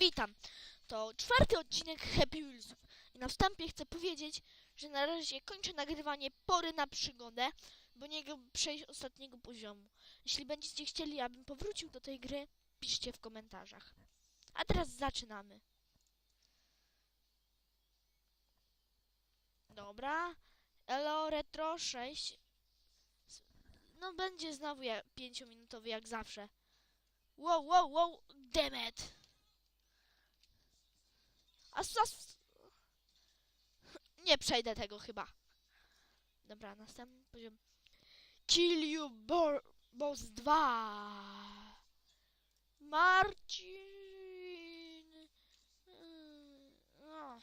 Witam! To czwarty odcinek Happy Wheelsów. I na wstępie chcę powiedzieć, że na razie kończę nagrywanie pory na przygodę, bo nie mogę przejść ostatniego poziomu. Jeśli będziecie chcieli, abym powrócił do tej gry, piszcie w komentarzach. A teraz zaczynamy. Dobra. Elo Retro 6. S- No będzie znowu ja, pięciominutowy jak zawsze. Wow, wow, wow, demet. Asas... Nie przejdę tego chyba. Dobra, następny poziom. Kill you bo boss 2. Marcin. No.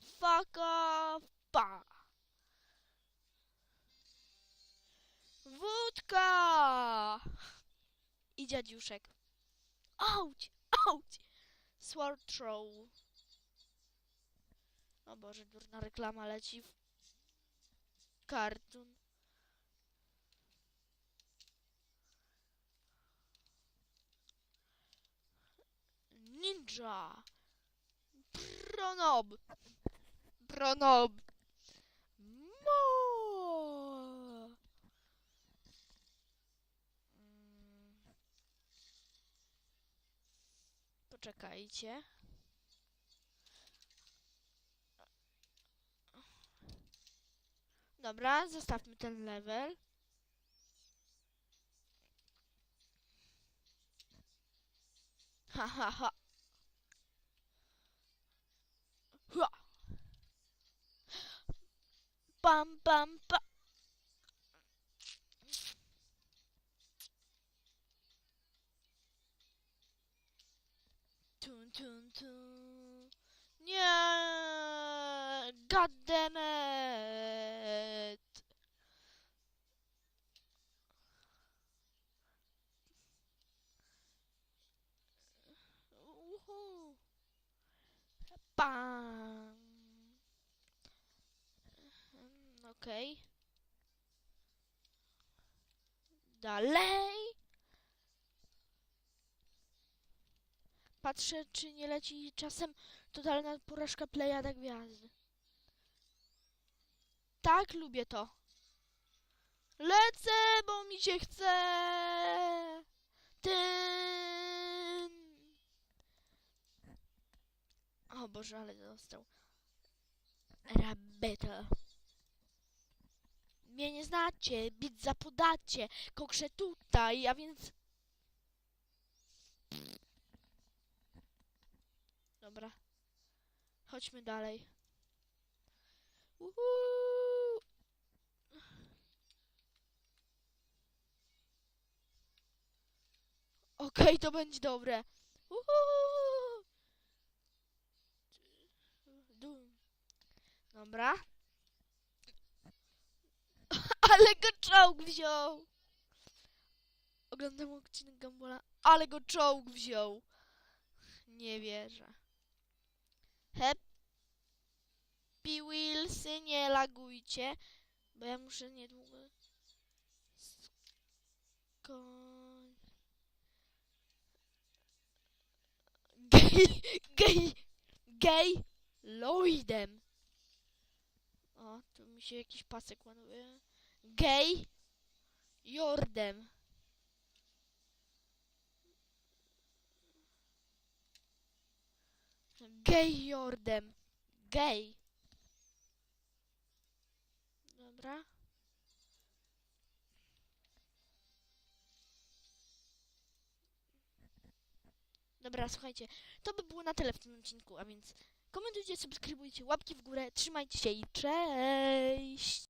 Fuck off. Pa. Wódka. I dziadziuszek. Auć, auć. Sword throw. O Boże, durna reklama leci w kartun. Ninja. Pronob. Pronob. Mo. Mm. Poczekajcie. Dobra, zostawmy ten level. Ha ha ha. Hua. Pam pam pa. Tun tun tun. Nie. God damn it. Uhu. Bam. Mm, Okej. Dalej. Patrzę, czy nie leci czasem totalna porażka playa na gwiazdy. Tak, lubię to. Lecę, bo mi się chce. Ten. O Boże, ale dostał. Rabeta. Mnie nie znacie, bić zapodacie, kokrzę tutaj, a więc... Dobra. Chodźmy dalej. Uhu. Okej, to będzie dobre. Dobra. Ale go czołg wziął. Oglądam odcinek Gambola, ale go czołg wziął. Nie wierzę. Happy Wheelsy, nie lagujcie, bo ja muszę niedługo skoń... Gej, gej, gej, Lloydem. Tu mi się jakiś pasek ładuje. Gej, Jordem. Gej Jordem. Gej. Dobra. Dobra, słuchajcie, to by było na tyle w tym odcinku, a więc komentujcie, subskrybujcie, łapki w górę, trzymajcie się i cześć!